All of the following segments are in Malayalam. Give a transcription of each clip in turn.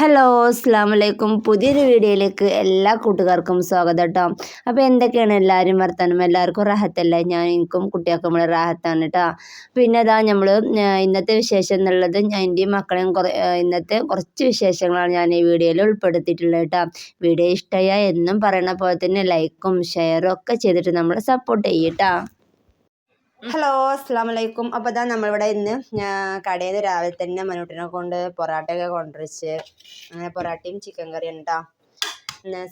ഹലോ അസ്സാം വലൈക്കും പുതിയൊരു വീഡിയോയിലേക്ക് എല്ലാ കൂട്ടുകാർക്കും സ്വാഗതം കേട്ടോ അപ്പോൾ എന്തൊക്കെയാണ് എല്ലാവരും വർത്തമാനം എല്ലാവർക്കും റാഹത്തല്ലേ? ഞാൻ എനിക്കും കുട്ടികൾക്കും നമ്മൾ റാഹത്താണ് കേട്ടോ പിന്നെ അതാ നമ്മൾ ഇന്നത്തെ വിശേഷം എന്നുള്ളത് എന്റെയും മക്കളെയും ഇന്നത്തെ കുറച്ച് വിശേഷങ്ങളാണ് ഞാൻ ഈ വീഡിയോയിൽ ഉൾപ്പെടുത്തിയിട്ടുള്ളത് കേട്ടോ വീഡിയോ ഇഷ്ടമായ എന്നും പറയണ പോലെ തന്നെ ലൈക്കും ഷെയറും ഒക്കെ ചെയ്തിട്ട് നമ്മളെ സപ്പോർട്ട് ചെയ്യട്ടോ ഹലോ അസ്സാം വലൈക്കും അപ്പോൾ ഇതാ നമ്മളിവിടെ ഇന്ന് കടയിൽ നിന്ന് രാവിലെ തന്നെ മനുട്ടിനെ കൊണ്ട് പൊറാട്ടയൊക്കെ കൊണ്ടുവച്ച് അങ്ങനെ പൊറാട്ടയും ചിക്കൻ കറിയും ഉണ്ടാ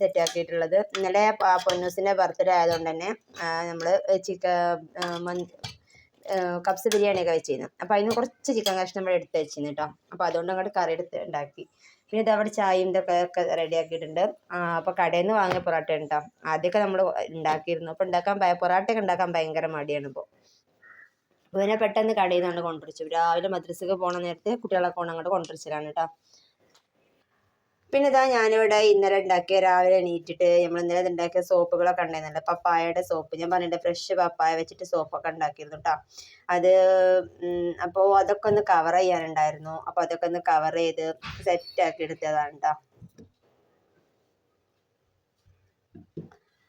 സെറ്റ് ആക്കിയിട്ടുള്ളത്. ഇന്നലെ പൊന്നൂസിന്റെ ബർത്ത്ഡേ ആയതുകൊണ്ട് തന്നെ നമ്മൾ ചിക്കൻ കപ്സ് ബിരിയാണിയൊക്കെ വെച്ചിരുന്നു. അപ്പോൾ അതിന് കുറച്ച് ചിക്കൻ കഷ്ണം ഇവിടെ എടുത്ത് വെച്ചിരുന്നു കേട്ടോ അപ്പോൾ അതുകൊണ്ട് അങ്ങോട്ട് കറി എടുത്ത് ഉണ്ടാക്കി. പിന്നെ ഇത് അവിടെ ചായയും ഇതൊക്കെ ഒക്കെ റെഡി ആക്കിയിട്ടുണ്ട്. അപ്പോൾ കടയിൽ നിന്ന് വാങ്ങിയ പൊറോട്ട ഉണ്ടോ ആദ്യമൊക്കെ നമ്മൾ ഉണ്ടാക്കിയിരുന്നു. അപ്പോൾ ഉണ്ടാക്കാൻ പൊറോട്ടയൊക്കെ ഉണ്ടാക്കാൻ ഭയങ്കര മടിയാണ് ഇപ്പോൾ ഇവനെ പെട്ടെന്ന് കടയിൽ നിന്നാണ് കൊണ്ടുവച്ചു രാവിലെ മദ്രസക്ക് പോണ നേരത്തെ കുട്ടികളെ കൊണ്ട് അങ്ങോട്ട് കൊണ്ടുവച്ചലാണ് കേട്ടോ പിന്നെ ഇതാ ഞാനിവിടെ ഇന്നലെ ഉണ്ടാക്കിയ രാവിലെ എണീറ്റിട്ട് നമ്മൾ ഇന്നലെ ഉണ്ടാക്കിയ സോപ്പുകളൊക്കെ ഉണ്ടായിരുന്നല്ലോ പപ്പായയുടെ സോപ്പ്. ഞാൻ പറഞ്ഞിട്ട് ഫ്രഷ് പപ്പായ വെച്ചിട്ട് സോപ്പൊക്കെ ഉണ്ടാക്കിയിരുന്നു കേട്ടോ അത് അപ്പോൾ അതൊക്കെ ഒന്ന് കവർ ചെയ്യാനുണ്ടായിരുന്നു. അപ്പോൾ അതൊക്കെ ഒന്ന് കവർ ചെയ്ത് സെറ്റ് ആക്കി എടുത്തതാണ് കേട്ടോ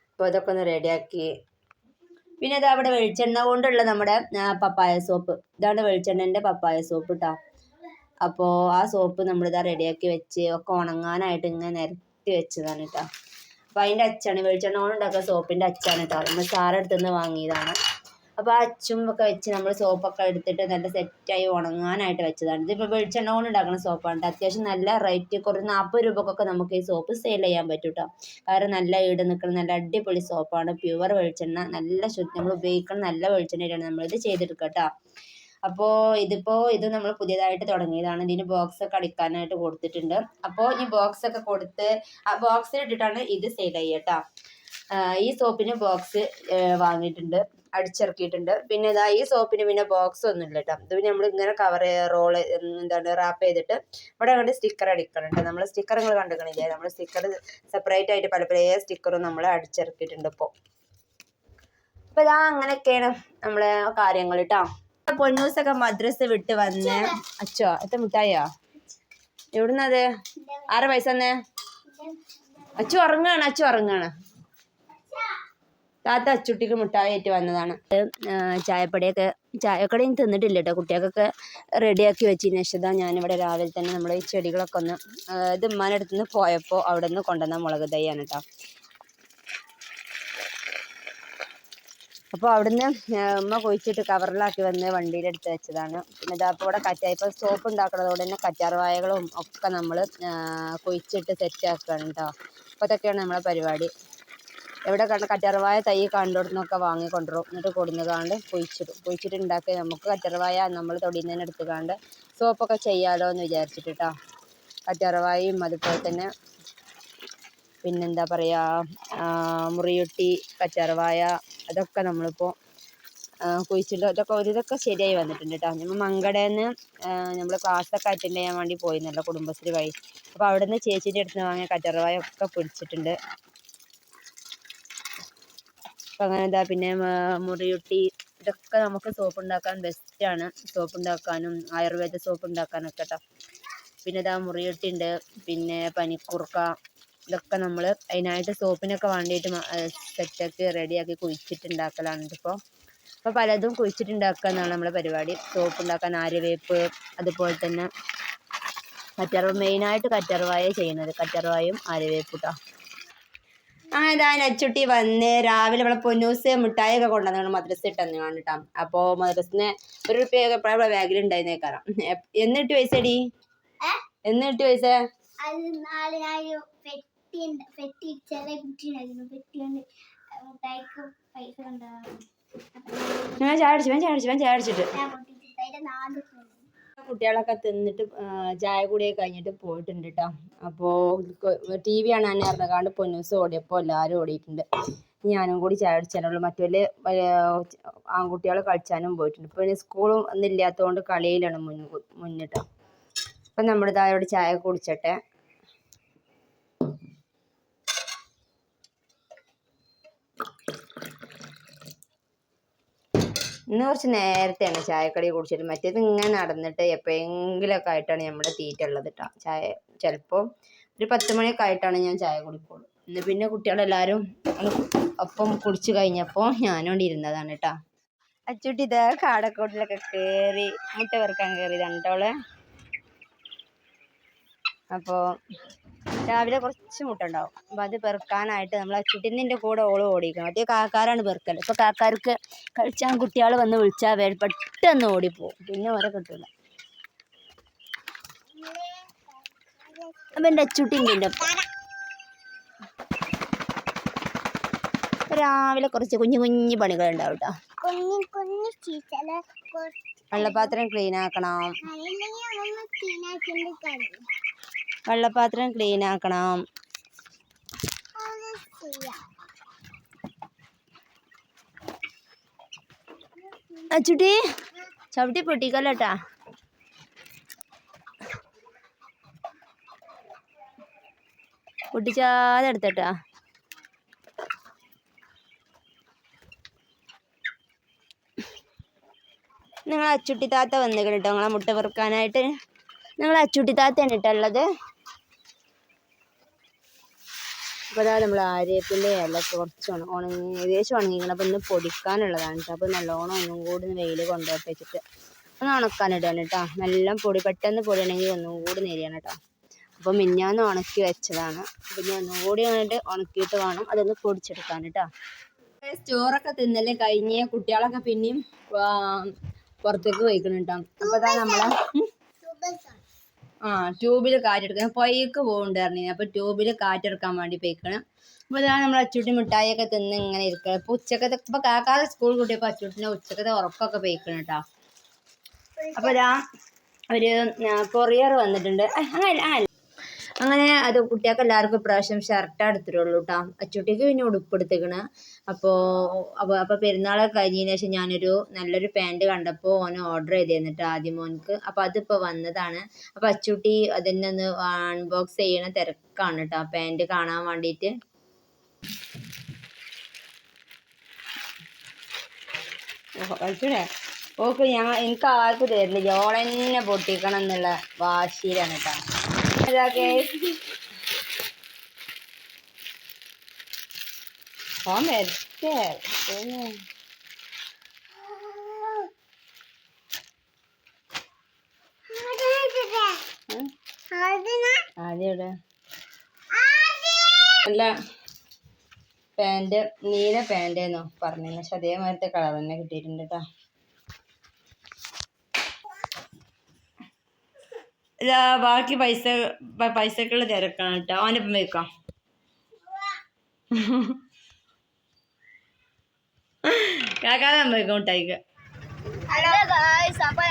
അപ്പോൾ അതൊക്കെ ഒന്ന് റെഡിയാക്കി പിന്നെ ഇത് അവിടെ വെളിച്ചെണ്ണ കൊണ്ടുള്ള നമ്മുടെ പപ്പായ സോപ്പ്. ഇതാണ് വെളിച്ചെണ്ണന്റെ പപ്പായ സോപ്പ് കേട്ടോ അപ്പോൾ ആ സോപ്പ് നമ്മളിതാ റെഡിയാക്കി വെച്ച് ഒക്കെ ഉണങ്ങാനായിട്ട് ഇങ്ങനെ നിരത്തി വെച്ചതാണ് കേട്ടോ അപ്പോൾ അതിന്റെ അച്ചാണ് വെളിച്ചെണ്ണ കൊണ്ടുണ്ടാക്കുന്ന സോപ്പിന്റെ അച്ചാണ് കേട്ടോ നമ്മൾ സാറെടുത്തുനിന്ന് വാങ്ങിയതാണ്. അപ്പോൾ ആ അച്ചും ഒക്കെ വെച്ച് നമ്മൾ സോപ്പൊക്കെ എടുത്തിട്ട് നല്ല സെറ്റായി ഉണങ്ങാനായിട്ട് വെച്ചതാണ്. ഇതിപ്പോൾ വെളിച്ചെണ്ണ കൊണ്ട് ഉണ്ടാക്കുന്ന സോപ്പാണ് അത്യാവശ്യം നല്ല റേറ്റ് കുറച്ച് നാൽപ്പത് രൂപക്കൊക്കെ നമുക്ക് ഈ സോപ്പ് സെയിൽ ചെയ്യാൻ പറ്റും കേട്ടോ കാരണം നല്ല ഈട് നിൽക്കുന്ന നല്ല അടിപൊളി സോപ്പാണ്. പ്യുവർ വെളിച്ചെണ്ണ. നല്ല ശുദ്ധി നമ്മൾ ഉപയോഗിക്കുന്ന നല്ല വെളിച്ചെണ്ണയിലാണ് നമ്മളിത് ചെയ്തെടുക്കുക കേട്ടോ അപ്പോൾ ഇതിപ്പോൾ ഇത് നമ്മൾ പുതിയതായിട്ട് തുടങ്ങിയതാണ്. ഇതിന് ബോക്സ് ഒക്കെ അടിക്കാനായിട്ട് കൊടുത്തിട്ടുണ്ട്. അപ്പോൾ ഈ ബോക്സ് ഒക്കെ കൊടുത്ത് ആ ബോക്സിൽ ഇട്ടിട്ടാണ് ഇത് സെയിൽ ചെയ്യുക കേട്ടോ ഈ സോപ്പിന് ബോക്സ് വാങ്ങിയിട്ടുണ്ട്. അടിച്ചിറക്കിയിട്ടുണ്ട്. പിന്നെ ഇതാ ഈ സോപ്പിന് പിന്നെ ബോക്സ് ഒന്നും ഇല്ല കേട്ടോ. ഇത് പിന്നെ നമ്മൾ ഇങ്ങനെ കവർ റോൾ എന്താണ് റാപ്പ് ചെയ്തിട്ട് ഇവിടെ കണ്ട് സ്റ്റിക്കർ അടിക്കണം കേട്ടോ നമ്മൾ സ്റ്റിക്കർ നിങ്ങൾ കണ്ടുക്കണില്ലേ നമ്മൾ സ്റ്റിക്കർ സെപ്പറേറ്റ് ആയിട്ട് പല പല സ്റ്റിക്കറും നമ്മൾ അടിച്ചിറക്കിയിട്ടുണ്ട് ഇപ്പോൾ അപ്പോൾ ഇതാ അങ്ങനെയൊക്കെയാണ് നമ്മളെ കാര്യങ്ങൾ കേട്ടോ പൊന്നൂസൊക്കെ മദ്രസ വിട്ട് വന്ന്. അച്ചോ എത്ര മിഠായോ എവിടുന്നത് ആറ് പൈസ തന്നെ? അച്ചു ഉറങ്ങാണ് അച്ചു ഉറങ്ങാണ്. താത്ത അച്ചുട്ടിക്ക് മിഠായിട്ട് വന്നതാണ്. ചായപ്പടിയൊക്കെ ചായക്കടയും തിന്നിട്ടില്ല കേട്ടോ കുട്ടികൾക്കൊക്കെ റെഡിയാക്കി വെച്ചതിന് ശേഷം ഞാനിവിടെ രാവിലെ തന്നെ നമ്മൾ ഈ ചെടികളൊക്കെ ഒന്ന് ഇത് ഉമ്മാന്റെ അടുത്ത് നിന്ന് പോയപ്പോൾ അവിടെ നിന്ന് കൊണ്ടുവന്ന മുളക് തൈയാണ് കേട്ടോ അപ്പോൾ അവിടുന്ന് ഉമ്മ കുഴിച്ചിട്ട് കവറിലാക്കി വന്ന് വണ്ടിയിലെടുത്ത് വെച്ചതാണ്. പിന്നെ ഇതാ അപ്പോൾ ഇവിടെ കറ്റാർ ഇപ്പോൾ സോപ്പ് ഉണ്ടാക്കുന്നതോടെ തന്നെ കറ്റാർവായകളും ഒക്കെ നമ്മൾ കുഴിച്ചിട്ട് സെറ്റാക്കുകയാണ് കേട്ടോ അപ്പോൾ അതൊക്കെയാണ് നമ്മളെ പരിപാടി. എവിടെ കണ്ട കറ്റർവായ തൈ കണ്ടിടത്തുനിന്നൊക്കെ വാങ്ങി കൊണ്ടുവരും എന്നിട്ട് കൊടുന്ന് കാണ്ട് കുഴിച്ചിടും. കുഴിച്ചിട്ട് ഉണ്ടാക്കി നമുക്ക് കറ്റർവായ നമ്മൾ തൊടിയിൽ നിന്ന് എടുത്തുകാണ്ട് സോപ്പൊക്കെ ചെയ്യാലോ എന്ന് വിചാരിച്ചിട്ട് കേട്ടോ കറ്റർവായും അതുപോലെ തന്നെ പിന്നെന്താ പറയുക മുറിയുട്ടി കറ്റർവായ അതൊക്കെ നമ്മളിപ്പോൾ കുഴിച്ചിട്ട് അതൊക്കെ ഒരു ഇതൊക്കെ ശരിയായി വന്നിട്ടുണ്ട് കേട്ടോ നമ്മൾ മങ്കടേന്ന് നമ്മൾ ക്ലാസ്സൊക്കെ അറ്റൻഡ് ചെയ്യാൻ വേണ്ടി പോയിരുന്നല്ലോ കുടുംബശ്രീ വഴി. അപ്പോൾ അവിടെ നിന്ന് ചേച്ചീന്റെ അടുത്ത് വാങ്ങിയ കറ്റർവായ ഒക്കെ പിടിച്ചിട്ടുണ്ട് അപ്പം അങ്ങനെ എന്താ പിന്നെ മുറിയുട്ടി ഇതൊക്കെ നമുക്ക് സോപ്പ് ഉണ്ടാക്കാൻ ബെസ്റ്റാണ് സോപ്പ് ഉണ്ടാക്കാനും ആയുർവേദ സോപ്പ് ഉണ്ടാക്കാനൊക്കെ കേട്ടോ പിന്നെ ഇതാ മുറിയുട്ടി ഉണ്ട് പിന്നെ പനിക്കുറുക്ക ഇതൊക്കെ നമ്മൾ അതിനായിട്ട് സോപ്പിനൊക്കെ വേണ്ടിയിട്ട് സെറ്റാക്കി റെഡിയാക്കി കുഴിച്ചിട്ടുണ്ടാക്കലാണ് ഇതിപ്പോൾ അപ്പോൾ പലതും കുഴിച്ചിട്ടുണ്ടാക്കുക എന്നാണ് നമ്മുടെ പരിപാടി. സോപ്പ് ഉണ്ടാക്കാൻ ആര്യവേപ്പ് അതുപോലെ തന്നെ കറ്റർവ് മെയിനായിട്ട് കറ്റർവായ ചെയ്യുന്നത്. കറ്റർവായും ആര്യവേപ്പ് കേട്ടോ അങ്ങനെ ഇതാ നച്ചുട്ടി വന്ന് രാവിലെ ഇവിടെ പൊന്നൂസ് മിഠായി ഒക്കെ കൊണ്ടുവന്നു മദ്രസ ഇട്ടെന്ന് കണ്ടിട്ടാ. അപ്പോൾ മദ്രസിന് ഒരു റുപ്യൊക്കെ എപ്പോഴും ബാഗിൽ ഉണ്ടായിരുന്നേക്കാറാം എന്നിട്ട് വയസ്സടി എന്നിട്ട് പൈസ? ഞാൻ ചാടിച്ചു ഞാൻ ചാടിച്ചു ഞാൻ ചാടിച്ചിട്ട് കുട്ടികളൊക്കെ തിന്നിട്ട് ചായ കൂടിയൊക്കെ കഴിഞ്ഞിട്ട് പോയിട്ടുണ്ട് കേട്ടോ അപ്പോൾ ടി വി കാണാൻ ഇറങ്ങാണ്ട് പൊന്നൂസ് ഓടിയപ്പോൾ എല്ലാവരും ഓടിയിട്ടുണ്ട്. ഞാനും കൂടി ചായ അടിച്ചാനുള്ളൂ മറ്റേ ആൺകുട്ടികൾ കളിച്ചാനും പോയിട്ടുണ്ട്. ഇനി സ്കൂളും ഒന്നും ഇല്ലാത്തതുകൊണ്ട് കളിയിലാണ് മുന്നിട്ടോ. അപ്പം നമ്മുടെ തായോട് ചായ കുടിച്ചട്ടെ. ഇന്ന് കുറച്ച് നേരത്തെയാണ് ചായക്കടി കുടിച്ചിട്ട് മറ്റേത് ഇങ്ങനെ നടന്നിട്ട് എപ്പോഴെങ്കിലുമൊക്കെ ആയിട്ടാണ് നമ്മുടെ തീറ്റ ഉള്ളത് കേട്ടോ ചായ ചിലപ്പോൾ ഒരു പത്ത് മണിയൊക്കെ ആയിട്ടാണ് ഞാൻ ചായ കുടിക്കുള്ളൂ. ഇന്ന് പിന്നെ കുട്ടികളെല്ലാവരും ഒപ്പം കുടിച്ചു കഴിഞ്ഞപ്പോൾ ഞാനും കൊണ്ട് ഇരുന്നതാണ് കേട്ടോ അച്ചുട്ടി ഇതാ കാടക്കോട്ടിലൊക്കെ കയറി മുട്ട പെറുക്കാൻ കയറി രണ്ടോൾ അപ്പോൾ രാവിലെ കുറച്ച് മുട്ട ഉണ്ടാവും അത് പെറുക്കാനായിട്ട് നമ്മൾ അച്ചുട്ടിന്റെ കൂടെ ഓൾ ഓടിക്കണം. മറ്റേ കാക്കാരാണ് പെറുക്കൽ ഇപ്പോൾ കാക്കാർക്ക് കഴിച്ചാൽ കുട്ടികൾ വന്ന് വിളിച്ചാൽ പെട്ടെന്ന് ഓടിപ്പോവും. പിന്നെ ഓരെ കിട്ടില്ല അപ്പം എന്റെ അച്ചുട്ടിന്റെ രാവിലെ കുറച്ച് കുഞ്ഞു കുഞ്ഞു പണികൾ ഉണ്ടാവും കേട്ടോ വെള്ളപാത്രം ക്ലീൻ ആക്കണം. വെള്ളപ്പാത്രം ക്ലീൻ ആക്കണം. അച്ചുട്ടി ചവിട്ടി പൊട്ടിക്കല്ലോട്ടാ പൊട്ടിച്ചാതെ എടുത്തട്ടാ നിങ്ങൾ അച്ചുട്ടി താത്ത വന്നിട്ടോ നിങ്ങളെ മുട്ട പെറുക്കാനായിട്ട്. നിങ്ങൾ അച്ചുട്ടി താത്തയാണ് കേട്ടുള്ളത് അപ്പോൾ അതാ നമ്മൾ ആര്യത്തിന്റെ ഇല കുറച്ച് ഉണ- ഉണങ്ങി ഏകദേശം ഉണങ്ങിക്കണം. അപ്പോൾ ഇന്ന് പൊടിക്കാനുള്ളതാണ് കേട്ടോ അപ്പോൾ നല്ലോണം ഒന്നും കൂടി വെയിൽ കൊണ്ടുപോയിട്ട് വെച്ചിട്ട് ഒന്ന് ഉണക്കാനിടാണ് കേട്ടോ. നല്ല പൊടി പെട്ടെന്ന് പൊടിയണമെങ്കിൽ ഒന്നും കൂടി നേരിയാണ് കേട്ടോ. അപ്പോൾ മിഞ്ഞാന്ന് ഉണക്കി വെച്ചതാണ്. പിന്നെ ഒന്നും കൂടി അങ്ങോട്ട് ഉണക്കിയിട്ട് വേണം അതൊന്ന് പൊടിച്ചെടുക്കാൻ കേട്ടോ. ചോറൊക്കെ തിന്നൽ കഴിഞ്ഞ് കുട്ടികളൊക്കെ പിന്നെയും പുറത്തേക്ക് പോയിക്കണം കേട്ടോ അപ്പോൾ അതാ നമ്മളെ. ആ ട്യൂബിൽ കാറ്റെടുക്കാൻ പൊയ്ക്ക് പോകുന്നുണ്ടായിരുന്നു അപ്പോൾ ട്യൂബിൽ കാറ്റെടുക്കാൻ വേണ്ടി പോയിക്കണം. അപ്പോൾ ഇതാണ് നമ്മൾ അച്ചൂട്ടി മിഠായിയൊക്കെ തിന്ന് ഇങ്ങനെ ഇരിക്കുക ഇപ്പോൾ ഉച്ചക്കത്തെ ഇപ്പോൾ കാക്കാതെ സ്കൂൾ കൂട്ടിയപ്പോൾ അച്ചൂട്ടിന്റെ ഉച്ചക്കത്തെ ഉറക്കമൊക്കെ പോയിക്കണം കേട്ടോ. അപ്പോൾ ഇതാ ഒരു കൊറിയർ വന്നിട്ടുണ്ട്. അങ്ങനെ അങ്ങനെ അത് കുട്ടികൾക്ക് എല്ലാവർക്കും ഇപ്രാവശ്യം ഷർട്ട് എടുത്തിട്ടുള്ളൂ കേട്ടോ. അച്ചൂട്ടിക്ക് പിന്നെ ഉടുപ്പ് എടുത്തേക്കണ്. അപ്പോൾ അപ്പോൾ അപ്പോൾ പെരുന്നാളൊക്കെ കഴിഞ്ഞതിന് ശേഷം ഞാനൊരു നല്ലൊരു പാന്റ് കണ്ടപ്പോൾ ഓന് ഓർഡർ ചെയ്തു തന്നിട്ട് ആദ്യം മോൻക്ക്. അപ്പോൾ അതിപ്പോൾ വന്നതാണ്. അപ്പോൾ അച്ചൂട്ടി അതിനെ ഒന്ന് അൺബോക്സ് ചെയ്യണ തിരക്കാണ് കേട്ടോ പാന്റ് കാണാൻ വേണ്ടിയിട്ട് ഓക്കെ ഞാൻ എനിക്ക് ആർക്കും തരില്ല ഓളെന്നെ പൊട്ടിക്കണം എന്നുള്ള വാശിയിലാണ് കേട്ടോ ഓൻ വരട്ടെ പിന്നെ ഉം. ആദ്യം ഇവിടെ നല്ല പാന്റ് നീല പാന്റേന്നോ പറഞ്ഞു പക്ഷെ അതേമാതിരത്തെ കളർ തന്നെ കിട്ടിയിട്ടുണ്ട് കേട്ടോ ബാക്കി പൈസ പൈസക്കുള്ള തിരക്കാണ് കേട്ടോ അവന്റെ വെക്കാം. കാക്കാതെ ഹലോ ഗായ്സ് അപ്പൊ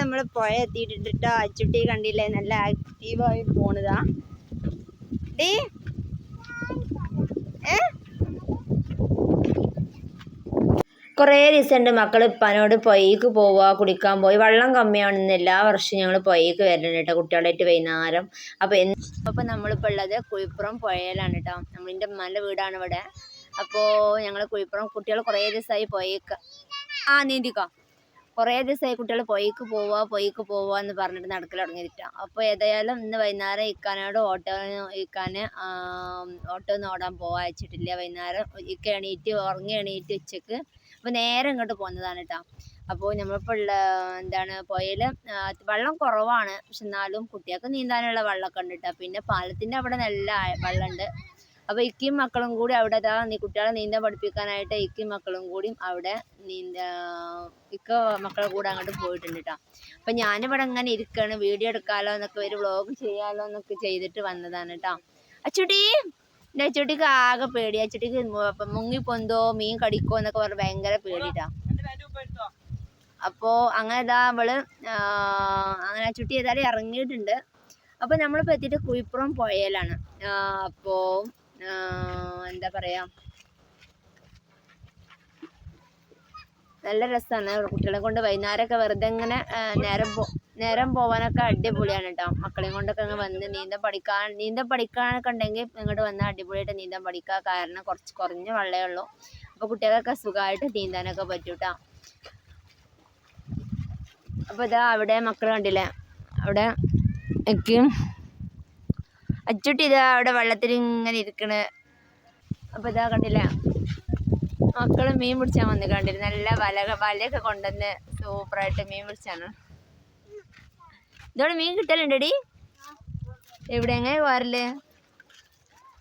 നമ്മൾ പുഴ എത്തിയിട്ടുണ്ട് ട്ടോ. അച്ചുട്ടി കണ്ടില്ലേ? നല്ല ആക്റ്റീവായി പോണതാ. ഡീ? ഏ? കുറേ ദിവസമുണ്ട് മക്കൾ ഇപ്പനോട് പൊയ്ക്ക് പോവുക കുടിക്കാൻ പോയി. വെള്ളം കമ്മിയാണെന്ന് എല്ലാ വർഷവും ഞങ്ങൾ പൊയ്ക്ക് വരലുണ്ട് കേട്ടോ കുട്ടികളായിട്ട് വൈകുന്നേരം. അപ്പോൾ എന്ന് അപ്പോൾ നമ്മളിപ്പോൾ ഉള്ളത് കുഴിപ്പുറം പുഴയിലാണ് കേട്ടോ നമ്മളിന്റെ ഉമ്മാന്റെ വീടാണ് ഇവിടെ. അപ്പോൾ ഞങ്ങൾ കുഴിപ്പുറം കുട്ടികൾ കുറേ ദിവസമായി പൊയ്ക്ക് ആ നീന്തിക്കോ. കുറേ ദിവസമായി കുട്ടികൾ പൊയ്ക്ക് പോവാ പൊയ്ക്ക് പോവുക എന്ന് പറഞ്ഞിട്ട് നടക്കൽ തുടങ്ങിയിട്ടാ അപ്പോൾ ഏതായാലും ഇന്ന് വൈകുന്നേരം ഇക്കാനോട് ഓട്ടോ ഇക്കാൻ ഓട്ടോ ഒന്നും ഓടാൻ പോകാൻ അയച്ചിട്ടില്ല. വൈകുന്നേരം ഇക്ക എണീറ്റ് ഉറങ്ങി എണീറ്റ് ഉച്ചയ്ക്ക് അപ്പോൾ നേരെ ഇങ്ങോട്ട് പോകുന്നതാണ് കേട്ടോ അപ്പോൾ നമ്മളിപ്പോൾ ഉള്ള എന്താണ് പുഴയിൽ വെള്ളം കുറവാണ്. പക്ഷെ എന്നാലും കുട്ടികൾക്ക് നീന്താനുള്ള വെള്ളമൊക്കെ ഉണ്ട് കേട്ടോ പിന്നെ പാലത്തിന്റെ അവിടെ നല്ല വെള്ളമുണ്ട് അപ്പോൾ ഇക്കയും മക്കളും കൂടി അവിടെ കുട്ടികളെ നീന്താൻ പഠിപ്പിക്കാനായിട്ട് ഇക്കയും മക്കളും കൂടി അവിടെ നീന്ത ഇക്ക മക്കളെ കൂടെ അങ്ങോട്ട് പോയിട്ടുണ്ട് കേട്ടോ അപ്പം ഞാനിവിടെ ഇങ്ങനെ ഇരിക്കുകയാണ് വീഡിയോ എടുക്കാമല്ലോ എന്നൊക്കെ ഒരു വ്ളോഗ് ചെയ്യാമല്ലോ എന്നൊക്കെ ചെയ്തിട്ട് വന്നതാണ് കേട്ടോ അച്ചുട്ടി എന്റെ അച്ചുട്ടിക്ക് ആകെ പേടി. അച്ചുട്ടിക്ക് മുങ്ങി പൊന്തോ മീൻ കടിക്കോ എന്നൊക്കെ പറഞ്ഞ് ഭയങ്കര പേടിട്ടാ അപ്പോൾ അങ്ങനെ ഇതാ അവൾ അങ്ങനെ അച്ചുട്ടി ഏതായാലും ഇറങ്ങിയിട്ടുണ്ട്. അപ്പോൾ നമ്മളിപ്പോൾ എത്തിയിട്ട് കുഴിപ്പുറം പുഴയിലാണ്. അപ്പോൾ എന്താ പറയാ? നല്ല രസമാണ് കുട്ടികളെ കൊണ്ട് വൈകുന്നേരമൊക്കെ വെറുതെ ഇങ്ങനെ നേരം പോ നേരം പോകാനൊക്കെ അടിപൊളിയാണ് കേട്ടോ മക്കളെയും കൊണ്ടൊക്കെ അങ്ങ് വന്ന് നീന്തം പഠിക്കാൻ നീന്തം പഠിക്കാനൊക്കെ ഉണ്ടെങ്കിൽ ഇങ്ങോട്ട് വന്നാൽ അടിപൊളിയായിട്ട് നീന്താൻ പഠിക്കുക കാരണം കുറച്ച് കുറഞ്ഞ വെള്ളമേ ഉള്ളൂ. അപ്പോൾ കുട്ടികൾക്കൊക്കെ സുഖമായിട്ട് നീന്താനൊക്കെ പറ്റും കേട്ടോ അപ്പോൾ ഇതാ അവിടെ മക്കൾ കണ്ടില്ലേ? അവിടെ എനിക്ക് അച്ചുട്ടി ഇതാ അവിടെ വെള്ളത്തിൽ ഇങ്ങനെ ഇരിക്കണ്. അപ്പോൾ ഇതാ കണ്ടില്ലേ? മക്കൾ മീൻ പിടിച്ചാൻ വന്ന് കണ്ടിരുന്നു. നല്ല വല വലയൊക്കെ കൊണ്ടുവന്ന് സൂപ്പറായിട്ട് മീൻ പിടിച്ചാണ്. ഇതോടെ മീൻ കിട്ടലുണ്ടടി. എവിടെ? എങ്ങനെ പോരൽ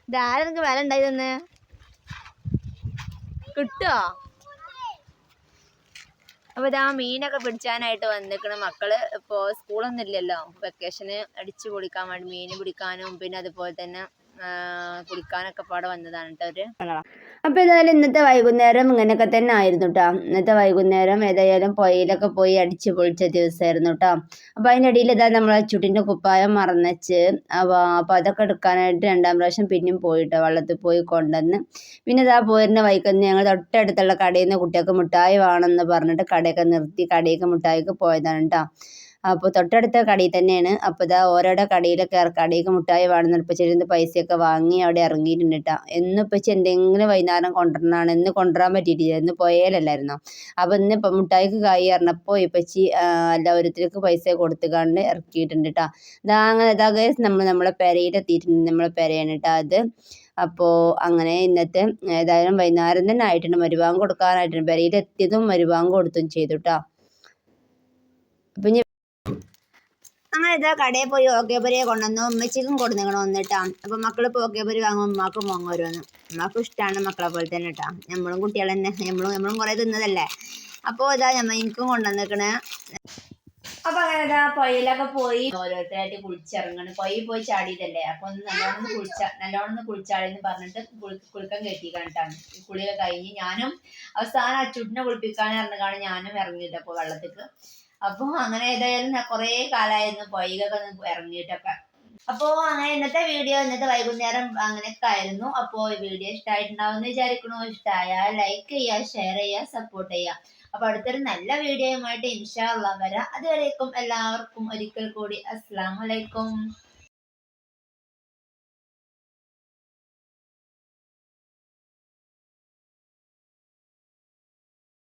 ഇതാരെ നിങ്ങൾക്ക് വില ഉണ്ടായി തന്നെ കിട്ടുമോ അപ്പോൾ ഇതാ മീനൊക്കെ പിടിച്ചാനായിട്ട് വന്നിക്കണ. മക്കൾ ഇപ്പോൾ സ്കൂളൊന്നും ഇല്ലല്ലോ വെക്കേഷന് അടിച്ചു പൊളിക്കാൻ വേണ്ടി മീൻ പിടിക്കാനും പിന്നെ അതുപോലെ തന്നെ ആ, കുളിക്കാനൊക്കെ പാടെ വന്നതാണ് കേട്ടോ ഒരു അപ്പോൾ ഏതായാലും ഇന്നത്തെ വൈകുന്നേരം ഇങ്ങനെയൊക്കെ തന്നെ ആയിരുന്നു കേട്ടോ ഇന്നത്തെ വൈകുന്നേരം ഏതായാലും പുഴയിലൊക്കെ പോയി അടിച്ച് പൊളിച്ച ദിവസമായിരുന്നു കേട്ടോ അപ്പോൾ അതിന്റെ ഇടയിൽ ഇതാ നമ്മൾ ചുട്ടിന്റെ കുപ്പായം മറന്നച്ച് അപ്പോൾ അപ്പൊ അതൊക്കെ എടുക്കാനായിട്ട് രണ്ടാം പ്രാവശ്യം പിന്നെയും പോയിട്ടോ വള്ളത്തിൽ പോയി കൊണ്ടുവന്ന്. പിന്നെ ഇതാ പോയിരുന്ന വൈകുന്നേരം ഞങ്ങൾ തൊട്ടടുത്തുള്ള കടയിൽ നിന്ന് കുട്ടികൾക്ക് മിഠായി വേണമെന്ന് പറഞ്ഞിട്ട് കടയൊക്കെ നിർത്തി കടയൊക്കെ മിഠായിക്ക് പോയതാണ് കേട്ടോ അപ്പോൾ തൊട്ടടുത്ത കടയിൽ തന്നെയാണ്. അപ്പോൾ ഇതാ ഓരോരോ കടയിലൊക്കെ കടയിലേക്ക് മുട്ടായി വേണമെന്ന് ഇപ്പച്ചിരുന്ന് പൈസയൊക്കെ വാങ്ങി അവിടെ ഇറങ്ങിയിട്ടുണ്ട് കേട്ടോ എന്നും ഇപ്പച്ചി എന്തെങ്കിലും വൈകുന്നേരം കൊണ്ടുവരണതാണ് ഇന്ന് കൊണ്ടുവരാൻ പറ്റിയിട്ടില്ല. ഇന്ന് പോയാലല്ലായിരുന്നോ? അപ്പോൾ ഇന്ന് ഇപ്പം മുട്ടായിക്ക് കായി പറഞ്ഞപ്പോൾ ഇപ്പച്ചി എല്ലാവരുത്തിലേക്ക് പൈസ കൊടുത്തുകൊണ്ട് ഇറക്കിയിട്ടുണ്ട് കേട്ടോ ഇതാ അങ്ങനെ ഇതാ ഗൈസ് നമ്മൾ നമ്മളെ പെരയിലെത്തിയിട്ടുണ്ട് നമ്മളെ പെരയാണ് കേട്ടോ അത് അപ്പോൾ അങ്ങനെ ഇന്നത്തെ ഏതായാലും വൈകുന്നേരം തന്നെ ആയിട്ടുണ്ട്. മരുഭാഗം കൊടുക്കാനായിട്ടുണ്ട്. പെരയിലെത്തിയതും മരുഭാഗം കൊടുത്തും ചെയ്തു കേട്ടോ അപ്പം അങ്ങനെ ഇതാ കടയിൽ പോയി ഓക്കേപ്പരിയെ കൊണ്ടുവന്നു. ഉമ്മച്ചിക്കും കൊടുന്നിക്കണം വന്നിട്ടാ. അപ്പം മക്കൾ ഇപ്പോൾ ഓക്കേപ്പരി വാങ്ങും ഉമ്മാക്കും വാങ്ങുമോന്ന് ഉമ്മാക്കും ഇഷ്ടമാണ് മക്കളെ പോലെ തന്നെ കേട്ടോ നമ്മളും കുട്ടികൾ തന്നെ നമ്മളും നമ്മളും കുറേ തിന്നതല്ലേ. അപ്പോൾ ഇതാ നമ്മ എനിക്കും കൊണ്ടുവന്നിക്കണേ. അപ്പൊ അങ്ങനെ ഇതാ പൊയ്യിലൊക്കെ പോയി ഓരോരുത്തരായിട്ട് കുളിച്ചിറങ്ങണ്. പൊയ്യിൽ പോയി ചാടിയതല്ലേ അപ്പൊ ഒന്ന് നല്ലോണം കുളിച്ച നല്ലോണം ഒന്ന് കുളിച്ചാടി എന്ന് പറഞ്ഞിട്ട് കുളിക്കം കുളിക്കാൻ കെട്ടി കണ്ടിട്ടാണ് ഈ കുളിയൊക്കെ കഴിഞ്ഞ് ഞാനും അവസാനം അച്ചുട്ടിനെ കുളിപ്പിക്കാൻ ഇറങ്ങുകയാണ് ഞാനും ഇറങ്ങിയിട്ട് അപ്പോൾ വെള്ളത്തിക്ക്. അപ്പോൾ അങ്ങനെ ഏതായാലും കുറേ കാലമായിരുന്നു പൊയ്യിലൊക്കെ ഒന്ന് ഇറങ്ങിയിട്ടൊക്കെ. അപ്പൊ അങ്ങനെ ഇന്നത്തെ വീഡിയോ ഇന്നത്തെ വൈകുന്നേരം അങ്ങനെയൊക്കെ ആയിരുന്നു. അപ്പോ വീഡിയോ ഇഷ്ടമായിട്ടുണ്ടാവും വിചാരിക്കണു ഇഷ്ടമായാൽ ലൈക്ക് ചെയ്യുക ഷെയർ ചെയ്യുക സപ്പോർട്ട് ചെയ്യുക അപ്പൊ അടുത്തൊരു നല്ല വീഡിയോയുമായിട്ട് ഇൻഷാ അള്ളാ വരാം. അതുവരേക്കും എല്ലാവർക്കും ഒരിക്കൽ കൂടി അസ്സാം വലൈക്കും